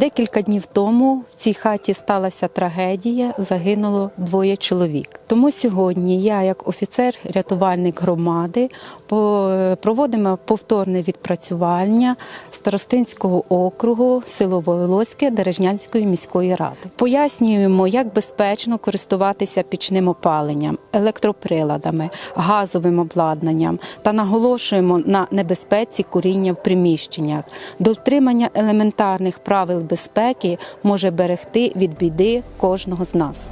Декілька днів тому в цій хаті сталася трагедія, загинуло двоє чоловік. Тому сьогодні я, як офіцер-рятувальник громади, проводимо повторне відпрацювання Старостинського округу село Волоське Дережнянської міської ради. Пояснюємо, як безпечно користуватися пічним опаленням, електроприладами, газовим обладнанням та наголошуємо на небезпеці куріння в приміщеннях. Дотримання елементарних правил безпеки може берегти від біди кожного з нас.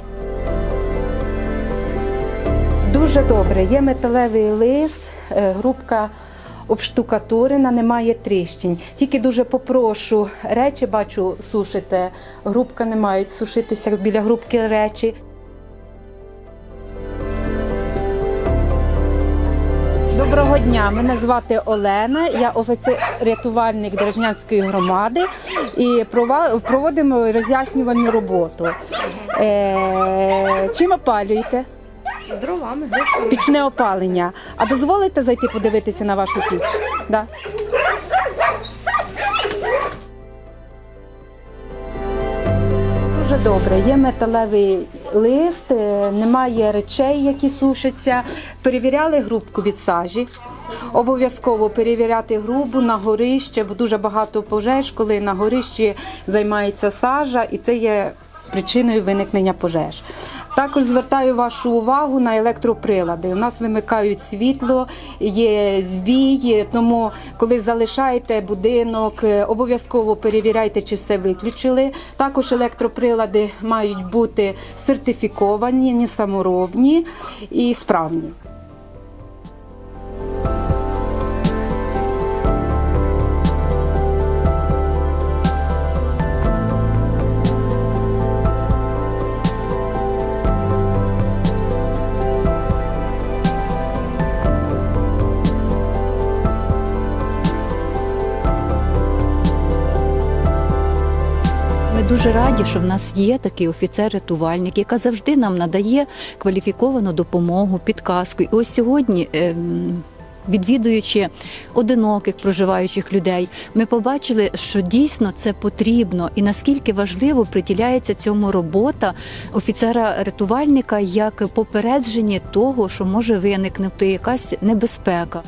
Дуже добре. Є металевий лис, е, грубка обштукатурена, немає тріщин. Тільки дуже попрошу речі, бачу, сушите. Грубка не мають сушитися біля грубки речі. Доброго дня, мене звати Олена, я офіцер-рятувальник Дережнянської громади і проводимо роз'яснювальну роботу. Е, чим опалюєте? Дровами. Пічне опалення. А дозволите зайти подивитися на вашу піч? Да? Дуже добре. Є металевий лист, е, немає речей, які сушаться. Перевіряли грубку від сажі. Обов'язково перевіряти грубу на горище, бо дуже багато пожеж, коли на горищі займається сажа, і це є причиною виникнення пожеж. Також звертаю вашу увагу на електроприлади. У нас вимикають світло, є збій, тому коли залишаєте будинок, е, обов'язково перевіряйте, чи все виключили. Також електроприлади мають бути сертифіковані, не саморобні і справні. Дуже раді, що в нас є такий офіцер-рятувальник, яка завжди нам надає кваліфіковану допомогу, підказку. І ось сьогодні. ем, Відвідуючи одиноких проживаючих людей, ми побачили, що дійсно це потрібно, і наскільки важливо приділяється цьому робота офіцера-рятувальника як попередження того, що може виникнути якась небезпека.